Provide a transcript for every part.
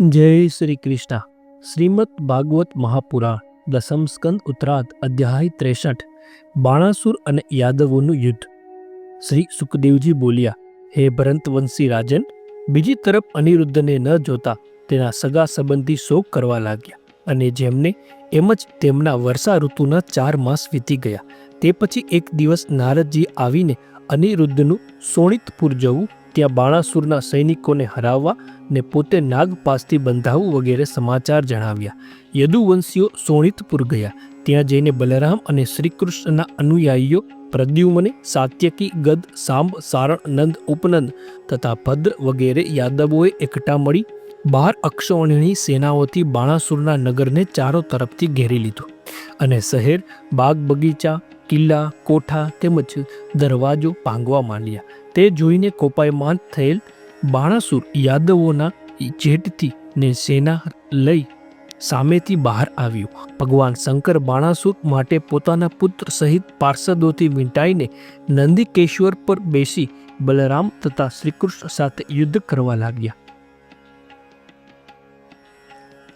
જય શ્રી કૃષ્ણ. શ્રીમદ ભાગવત મહાપુરાણ, દસમ સ્કંદ ઉત્તરાદ અધ્યાય ત્રેસઠ, બાણાસુર અને યાદવોનું યુદ્ધ. શ્રી સુખદેવજી બોલ્યા, હે ભરંતવંશી રાજન, બીજી તરફ અનિરુદ્ધને ન જોતા તેના સગા સંબંધી શોક કરવા લાગ્યા અને જેમને એમ જ તેમના વર્ષા ઋતુના ચાર માસ વીતી ગયા. તે પછી એક દિવસ નારદજી આવીને અનિરુદ્ધનું સોણિતપુર જવું ત્યાં બાણાસુરના સૈનિકોને હરાવવા ને પોતે નાગપાસથી બંધાવવું વગેરે સમાચાર જણાવ્યા. યદુવંશીઓ સોણિતપુર ગયા. ત્યાં જઈને બલરામ અને શ્રીકૃષ્ણના અનુયાયીઓ પ્રદ્યુમને સાત્યકી, ગદ, સાંબ, સારણ, નંદ, ઉપનંદ તથા ભદ્ર વગેરે યાદવોએ એકઠા મળી બાર અક્ષોણીની સેનાઓથી બાણાસુરના નગરને ચારો તરફથી ઘેરી લીધું અને શહેર, બાગ બગીચા, કિલ્લા, કોઠા તેમજ દરવાજો પાંગવા માંડ્યા. તે જોઈને કોપાયમાન થયેલ બાણાસુર યાદવોના જેટથી ને સેના લઈ સામેથી બહાર આવ્યું. ભગવાન શંકર બાણાસુર માટે પોતાના પુત્ર સહિત પાર્ષદોથી વીંટાઈને નંદિકેશ્વર પર બેસી બલરામ તથા શ્રીકૃષ્ણ સાથે યુદ્ધ કરવા લાગ્યા.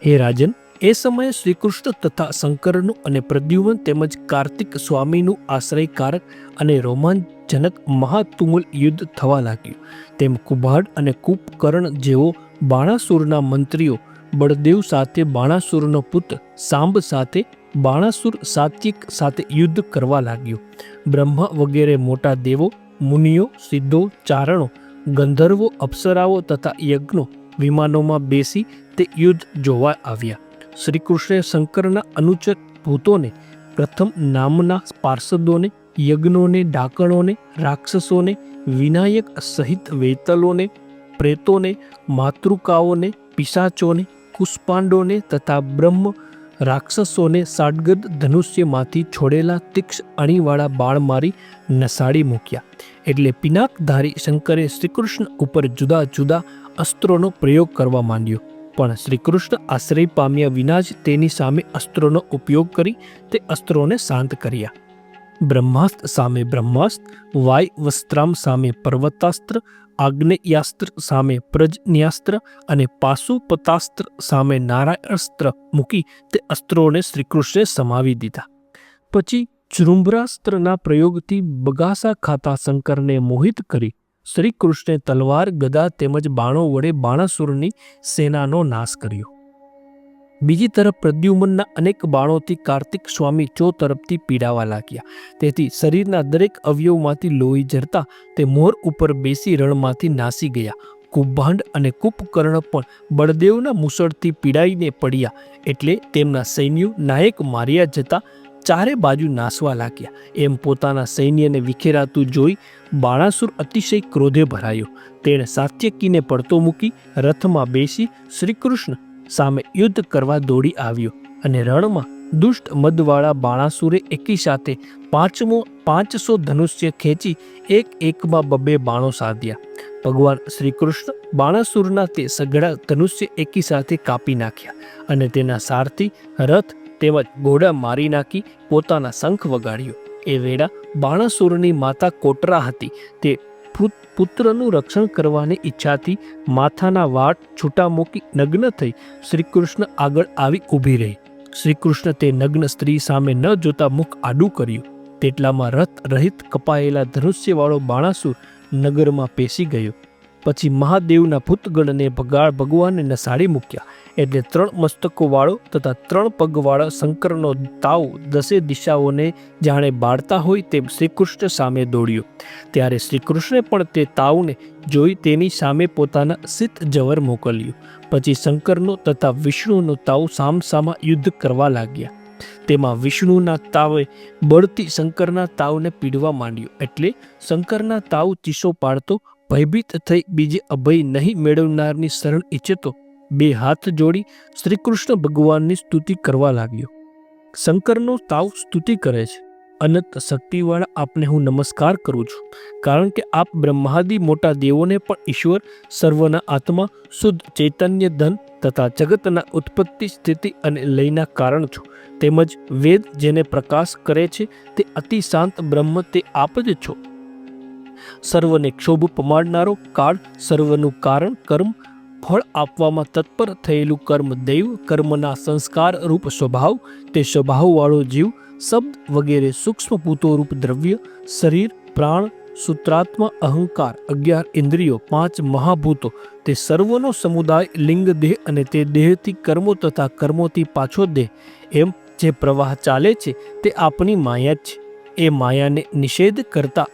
હે રાજન, એ સમયે શ્રીકૃષ્ણ તથા શંકરનું અને પ્રદ્યુમન તેમજ કાર્તિક સ્વામીનું આશ્રયકારક અને રોમાંચજનક મહાતુમુલ યુદ્ધ થવા લાગ્યું. તેમ કુભાડ અને કુપકર્ણ જેવો બાણાસુરના મંત્રીઓ, બળદેવ સાથે બાણાસુરનો પુત્ર, સાંબ સાથે બાણાસુર સાત્વિક સાથે યુદ્ધ કરવા લાગ્યો. બ્રહ્મા વગેરે મોટા દેવો, મુનિઓ, સિદ્ધો, ચારણો, ગંધર્વો, અપ્સરાઓ તથા યજ્ઞો વિમાનોમાં બેસી તે યુદ્ધ જોવા આવ્યા. શ્રીકૃષ્ણે શંકરના અનુચર ભૂતોને પ્રથમ નામના પાર્ષદોને યજ્ઞોને, ડાકણોને, રાક્ષસોને, વિનાયક સહિત વેતલોને, પ્રેતોને, માતૃકાઓને, પિશાચોને, કુષ્પાંડોને તથા બ્રહ્મ રાક્ષસોને સાડગદ ધનુષ્યમાંથી છોડેલા તીક્ષ અણીવાળા બાળ મારી નસાડી મૂક્યા. એટલે પિનાકધારી શંકરે શ્રીકૃષ્ણ ઉપર જુદા જુદા અસ્ત્રોનો પ્રયોગ કરવા માંડ્યો. પણ શ્રીકૃષ્ણ આશ્રય પામ્યા વિના જ તેની સામે અસ્ત્રોનો ઉપયોગ કરી તે અસ્ત્રોને શાંત કર્યા. બ્રહ્માસ્ત્ર સામે બ્રહ્માસ્ત્ર વાય વસ્ત્રામ સામે પર્વતાસ્ત્ર આગ્નેયાસ્ત્ર સામે પ્રજન્યાસ્ત્ર અને પાશુપતાસ્ત્ર સામે નારાયણસ્ત્ર મૂકી તે અસ્ત્રોને શ્રીકૃષ્ણે સમાવી દીધા પછી જૃંભરાસ્ત્રના પ્રયોગથી બગાસા ખાતા શંકરને મોહિત કરી શ્રીકૃષ્ણે તલવાર, ગદા તેમજ બાણો વડે બાણાસુરની સેનાનો નાશ કર્યો। બીજી તરફ પ્રદ્યુમનના અનેક બાણોથી કાર્તિક સ્વામી ચો તરફથી પીડાવા લાગ્યા. તેથી શરીરના દરેક અવયવમાંથી લોહી ઝરતા તે મોર ઉપર બેસી રણમાંથી નાસી ગયા. કુંભાંડ અને કૂપકર્ણ પણ બળદેવના મુસળથી પીડાઈને પડ્યા એટલે તેમના સૈન્યો નાયક માર્યા જતા ચારે બાજુ નાસવા લાગ્યા. એમ પોતાના સૈન્યને વિખેરાતું જોઈ બાણાસુર અતિશય ક્રોધે ભરાયો. તેણે સાત્યકીને પડતો મૂકી રથમાં બેસી શ્રીકૃષ્ણ સામે યુદ્ધ કરવા દોડી આવ્યો અને રણમાં દુષ્ટ મદવાળા બાણાસુરે એકી સાથે પાંચમો પાંચસો ધનુષ્ય ખેંચી એક એકમાં બબે બાણો સાધ્યા. ભગવાન શ્રી કૃષ્ણ બાણાસુરના તે સઘળા ધનુષ્ય એકી સાથે કાપી નાખ્યા અને તેના સારથી રથ તેમજ ઘોડા મારી નાખી પોતાના શંખ વગાડ્યો. એ વેળા બાણાસુરની માતા કોટરા હતી. તે પુત્રનું રક્ષણ કરવાની ઈચ્છાથી માથાના વાટ છૂટા મૂકી નગ્ન થઈ શ્રીકૃષ્ણ આગળ આવી ઊભી રહી. શ્રીકૃષ્ણ તે નગ્ન સ્ત્રી સામે ન જોતા મુખ આડું કર્યું. તેટલામાં રથ રહિત કપાયેલા ધનુષ્યવાળો બાણાસુર નગરમાં પેસી ગયો. પછી મહાદેવના ભૂતગણને ભગાળ ભગવાનને નસાડી મૂક્યા. એટલે ત્રણ મસ્તકોવાળો તથા ત્રણ પગવાળા શંકરનો તાવ દસે દિશાઓને જાણે બાળતા હોય તેમ શ્રીકૃષ્ણ સામે દોડ્યો. ત્યારે શ્રીકૃષ્ણે પણ તે તાવને જોઈ તેની સામે પોતાના સિત જવર મોકલ્યું. પછી શંકરનો તથા વિષ્ણુનો તાવ સામસામા યુદ્ધ કરવા લાગ્યા. તેમાં વિષ્ણુના તાવે બળતી શંકરના તાવને પીડવા માંડ્યો. એટલે શંકરના તાવ ચીસો પાડતો, ભયભીત થઈ બીજે અભય નહીં મેળવનારની શરણ ઈચ્છતો બે હાથ જોડી શ્રીકૃષ્ણ ભગવાનની સ્તુતિ કરવા લાગ્યો. શંકરનો તાવ સ્તુતિ કરે છે અનંત શક્તિવાળા આપને હું નમસ્કાર કરું છું. કારણ કે આપ બ્રહ્માદિ મોટા દેવોને પણ ઈશ્વર, સર્વના આત્મા, શુદ્ધ ચૈતન્ય ધન તથા જગતના ઉત્પત્તિ સ્થિતિ અને લયના કારણ છો. તેમજ વેદ જેને પ્રકાશ કરે છે તે અતિ શાંત બ્રહ્મ તે આપ જ છો. સર્વને ક્ષોભ પમાડનારો કાળ સર્વનું કારણ, કર્મ ફળ આપવામાં તત્પર થયેલું કર્મ દૈવ કર્મના સંસ્કાર રૂપ સ્વભાવ, તે સ્વભાવવાળો જીવ, શબ્દ વગેરે સૂક્ષ્મ રૂપ દ્રવ્ય, શરીર, પ્રાણ, સૂત્રાત્મા, અહંકાર, અગિયાર ઇન્દ્રિયો, પાંચ મહાભૂતો, તે સર્વનો સમુદાય, લિંગ દેહ અને તે દેહથી કર્મો તથા કર્મોથી પાછો દેહ, એમ જે પ્રવાહ ચાલે છે તે આપણી માયા જ છે. એ માયાને નિષેધ કરતા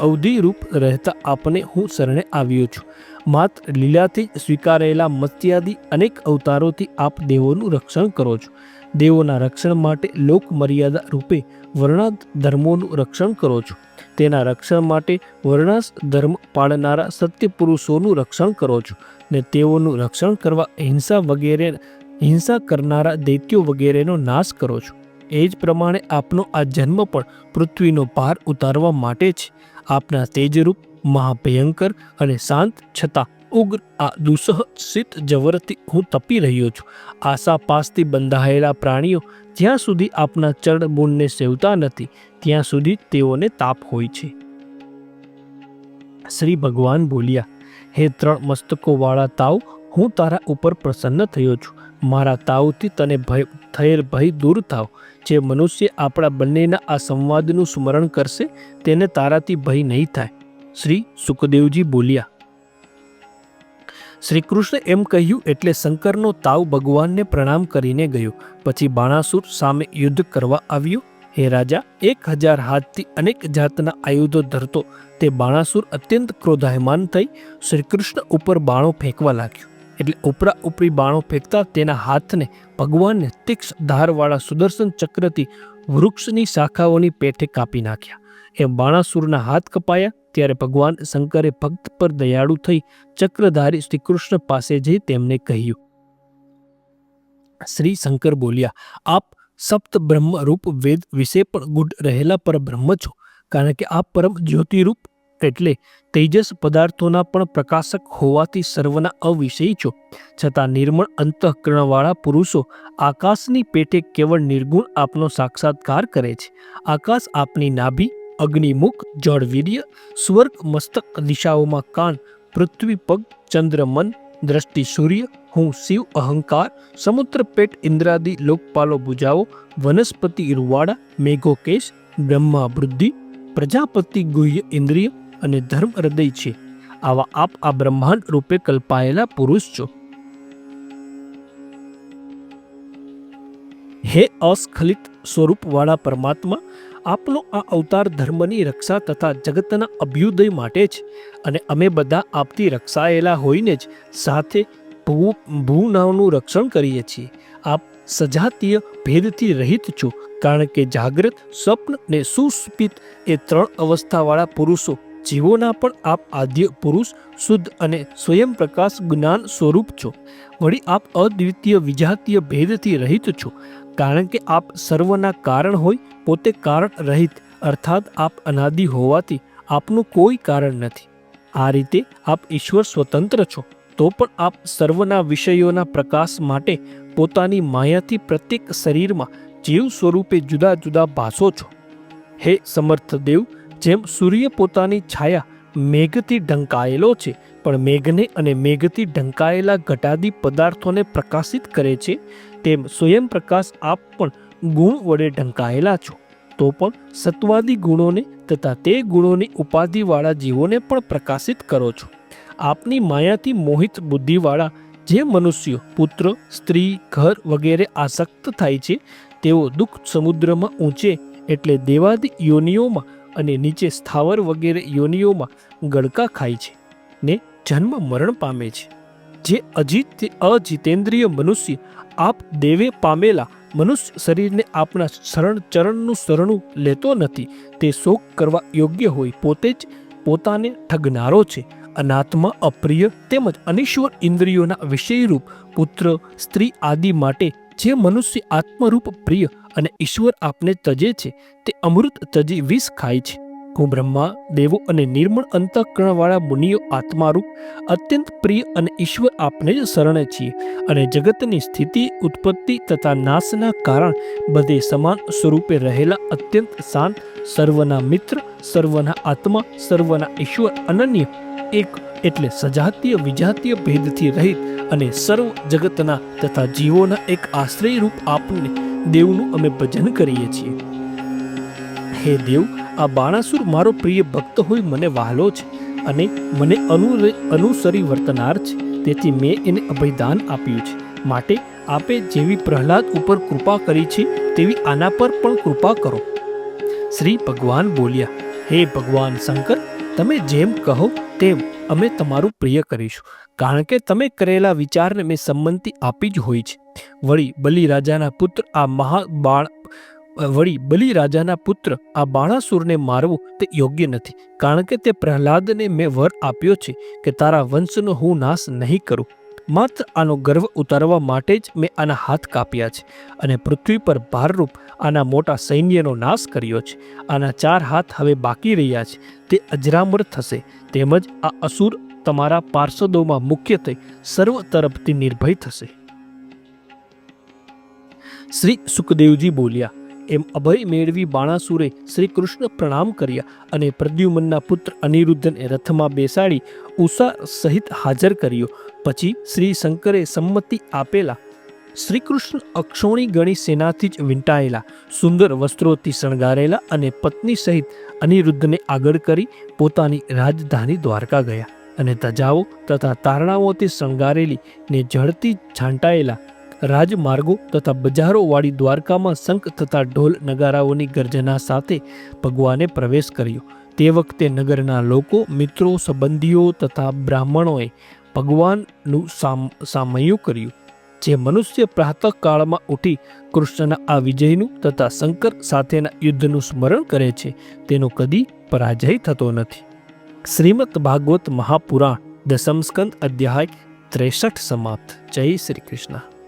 અવધિરૂપ રહેતા આપને હું શરણે આવ્યો છું. માત્ર લીલાથી જ સ્વીકારેલા મત્યાદી અનેક અવતારોથી આપ દેવોનું રક્ષણ કરો છો. દેવોના રક્ષણ માટે લોક મર્યાદા રૂપે વર્ણાત ધર્મોનું રક્ષણ કરો છો. તેના રક્ષણ માટે વર્ણાસ ધર્મ પાળનારા સત્ય પુરુષોનું રક્ષણ કરો છો ને તેઓનું રક્ષણ કરવા હિંસા વગેરે, હિંસા કરનારા દૈત્યો વગેરેનો નાશ કરો છો. એ જ પ્રમાણે આપનો આ જન્મ પણ પૃથ્વીનો ભાર ઉતારવા માટે છે. આપના તેજરૂપ મહાભયંકર અને શાંત છતાં ઉગ્ર આ દુસહ શીત જવરથી હું તપી રહ્યો છું. આશા પાસથી બંધાયેલા પ્રાણીઓ જ્યાં સુધી આપના ચરણ સેવતા નથી, ત્યાં સુધી તેઓને તાપ હોય છે. શ્રી ભગવાન બોલ્યા, હે ત્રણ મસ્તકોવાળા તાવ, હું તારા ઉપર પ્રસન્ન થયો છું. મારા તાવથી તને ભય, થયેલ ભય દૂર થાવ. જે મનુષ્ય આપણા બંનેના આ સંવાદનું સ્મરણ કરશે, તેને તારાથી ભય નહીં થાય. શ્રી સુખદેવજી બોલ્યા, શ્રી કૃષ્ણ એમ કહ્યું એટલે શંકરનો તાવ ભગવાનને પ્રણામ કરીને ગયો. પછી બાણાસુર સામે યુદ્ધ કરવા આવ્યો. હે રાજા, એક હજાર હાથથી અનેક જાતના આયુધો ધરતો. તે બાણાસુર અત્યંત ક્રોધાયમાન થઈ શ્રી કૃષ્ણ ઉપર બાણો ફેંકવા લાગ્યો. એટલે ઉપરા ઉપરી બાણો ફેંકતા તેના હાથને ભગવાનને તીક્ષ ધારવાળા સુદર્શન ચક્રથી વૃક્ષની શાખાઓની પેઠે કાપી નાખ્યા. એમ બાણાસુરના હાથ કપાયા ત્યારે ભગવાન શંકરે ભક્ત પર દયાળુ થઈ ચક્રધારી શ્રી કૃષ્ણ પાસે જઈ તેમને કહ્યું, શ્રી શંકર બોલ્યા, આપ સપ્ત બ્રહ્મ રૂપ વેદ વિશે પણ ગુઢ રહેલા પર બ્રહ્મ છો, કારણ કે આપ પરમ જ્યોતિરૂપ એટલે તેજસ પદાર્થોના પણ પ્રકાશક હોવાથી સર્વના અવિષયી છો. છતાં નિર્મળ અંતઃકરણવાળા પુરુષો આકાશની પેટે કેવળ નિર્ગુણ આપનો સાક્ષાત્કાર કરે છે. આકાશ આપની નાભી અગ્નિમુખ, જળવીર્ય, સ્વર્ગ, મસ્તક, દિશાઓમાં કાન, પૃથ્વી પગ, ચંદ્ર મન, દ્રષ્ટિ સૂર્ય, હું શિવ, અહંકાર, સમુદ્ર પેટ, ઇન્દ્રાદિ, લોકપાલો ભુજાઓ, વનસ્પતિ રૂવાડા મેઘો કેશ બ્રહ્મા વૃદ્ધિ, પ્રજાપતિ ગુહ્ય ઇન્દ્રિય અને ધર્મ હૃદય છે. આવા આપ આ બ્રહ્માંડ રૂપે કલ્પાયેલા પુરુષ છો. હે અસ્ખલિત સ્વરૂપવાળા પરમાત્મા આપનો આ અવતાર ધર્મની રક્ષા તથા જગતના અભ્યુદય માટે જ અને અમે બધા આપથી રક્ષાયેલા હોઈને જ સાથે ભૂ, ભૂનાવનું રક્ષણ કરીએ છીએ. આપ સજાતીય ભેદથી રહિત છો, કારણ કે જાગ્રત, સ્વપ્ન ને સુસ્પિત એ ત્રણ અવસ્થાવાળા પુરુષો જીવોના પણ આપ આદ્ય પુરુષ, શુદ્ધ અને સ્વયં પ્રકાશ જ્ઞાન સ્વરૂપ છો. વળી આપ અદ્વિતીય, વિજાતીય ભેદથી રહિત છો. કારણ કે આપ સર્વના કારણ હોય, પોતે કારણ રહિત, અર્થાત આપ અનાદિ હોવાથી આપનું કોઈ કારણ નથી. આ રીતે આપ ઈશ્વર સ્વતંત્ર છો. તો પણ આપ સર્વના વિષયોના પ્રકાશ માટે પોતાની માયાથી પ્રત્યેક શરીરમાં જીવ સ્વરૂપે જુદા જુદા ભાસો છો. હે સમર્થ દેવ જેમ સૂર્ય પોતાની છાયા મેઘથી ઢંકાયેલો છે, પણ મેઘને અને મેઘથી ઢંકાયેલા ઘટાદી પદાર્થોને પ્રકાશિત કરે છે, તેમ સ્વયં પ્રકાશ આપ પણ ગુણ વડે ઢંકાયેલા છો. તો પણ સત્વાદી ગુણોને તથા તે ગુણોની ઉપાધિવાળા જીવોને પણ પ્રકાશિત કરો છો. આપની માયાથી મોહિત બુદ્ધિવાળા જે મનુષ્યો, પુત્ર, સ્ત્રી, ઘર વગેરે આસક્ત થાય છે, તેઓ દુઃખ સમુદ્રમાં ઊંચે એટલે દેવાદી યોનિઓમાં અને નીચે સ્થાવર વગેરે યોનિઓમાં ગળકા ખાય છે ને જન્મ મરણ પામે છે. જે અજીત અજીતેન્દ્રિય મનુષ્ય આપ દેવે પામેલા મનુષ્ય શરીરને આપણા શરણ ચરણનું શરણું લેતો નથી, તે શોક કરવા યોગ્ય હોય પોતે જ પોતાને ઠગનારો છે. અનાત્મા, અપ્રિય તેમજ અનિશ્વર ઇન્દ્રિયોના વિષયરૂપ પુત્ર, સ્ત્રી આદિ માટે જે મનુષ્ય આત્મરૂપ પ્રિય અને ઈશ્વર આપને તજે છે. તે અમૃત તજી વિષ ખાય છે. હું બ્રહ્મા, દેવો અને નિર્મળ અંતઃકરણવાળા મુનિઓ આત્મારૂપ, અત્યંત પ્રિય અને ઈશ્વર આપને જ શરણે છીએ અને જગતની સ્થિતિ, ઉત્પત્તિ તથા નાશના કારણ બધે સમાન સ્વરૂપે રહેલા અત્યંત શાંત, સર્વના મિત્ર, સર્વના આત્મા, સર્વના ઈશ્વર અનન્ય, એક એટલે સજાતીય, વિજાતીય ભેદથી રહિત અને સર્વ જગતના તથા જીવોના એક આશ્રય રૂપ આપને દેવનું અમે ભજન કરીએ છીએ. હે દેવ, આ બાણાસુર મારો પ્રિય ભક્ત હોય, મને વહાલો છે અને મને અનુ અનુસરી વર્તનાર છે. તેથી મેં એને અભયદાન આપ્યું છે. માટે આપે જેવી પ્રહલાદ ઉપર કૃપા કરી છે, તેવી આના પર પણ કૃપા કરો. શ્રી ભગવાન બોલ્યા, હે ભગવાન શંકર, તમે જેમ કહો તેમ અમે તમારું પ્રિય કરીશું. કારણ કે તમે કરેલા વિચારને મેં સંમતિ આપી જ હોય છે. વળી બલિ રાજાના પુત્ર આ મહાબાળ વળી બલિ રાજાના પુત્ર આ બાણાસુરને મારવું તે યોગ્ય નથી. કારણ કે તે પ્રહલાદને મેં વર આપ્યો છે કે તારા વંશનો હું નાશ નહીં કરું. માત્ર આનો ગર્વ ઉતારવા માટે જ મેં આના હાથ કાપ્યા છે અને પૃથ્વી પર ભારરૂપ આના મોટા સૈન્યનો નાશ કર્યો છે. આના ચાર હાથ હવે બાકી રહ્યા છે. તે અજરામર થશે. તેમજ આ અસુર તમારા પાર્ષદોમાં મુખ્યત્વે સર્વ તરફથી નિર્ભય થશે. શ્રી સુખદેવજી બોલ્યા, એમ અભય મેળવી બાણાસુરે શ્રી કૃષ્ણ પ્રણામ કર્યા અને પ્રદ્યુમનના પુત્ર અનિરુદ્ધને રથમાં બેસાડી ઉષા સહિત હાજર કર્યો. પછી શ્રી શંકરે સંમતિ આપેલા શ્રી કૃષ્ણ અક્ષોણી ગણી સેનાથી જ વીંટાયેલા, સુંદર વસ્ત્રોથી શણગારેલા અને પત્ની સહિત અનિરુદ્ધને આગળ કરી પોતાની રાજધાની દ્વારકા ગયા અને ધજાઓ તથા તારણાઓથી શણગારેલી ને ઝડતી છાંટાયેલા રાજમાર્ગો તથા બજારોવાળી દ્વારકામાં શંખ તથા ઢોલ નગારાઓની ગર્જના સાથે ભગવાને પ્રવેશ કર્યો. તે વખતે નગરના લોકો, મિત્રો, સંબંધીઓ તથા બ્રાહ્મણોએ ભગવાનનું સામ, સામયું કર્યું. જે મનુષ્ય પ્રાતઃકાળમાં ઉઠી કૃષ્ણના આ વિજયનું તથા શંકર સાથેના યુદ્ધનું સ્મરણ કરે છે, તેનો કદી પરાજય થતો નથી. શ્રીમદ ભાગવત મહાપુરાણ, દસમ સ્કંદ અધ્યાય ત્રેસઠ સમાપ્ત. જય શ્રી કૃષ્ણ.